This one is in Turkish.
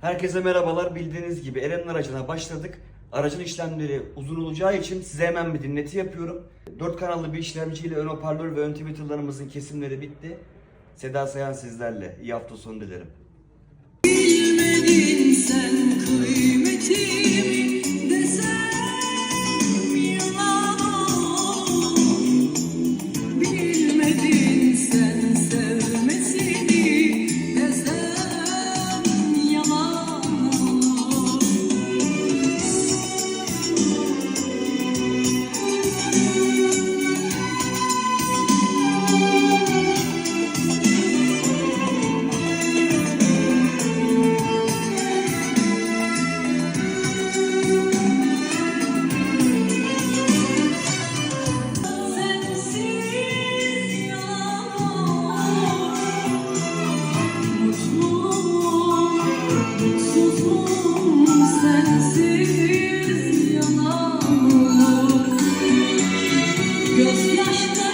Herkese merhabalar. Bildiğiniz gibi Eren'in aracına başladık. Aracın işlemleri uzun olacağı için size hemen bir dinleti yapıyorum. 4 kanallı bir işlemciyle ön hoparlör ve ön tweeterlarımızın kesimleri bitti. Seda Sayan sizlerle. İyi hafta sonu dilerim. Yes.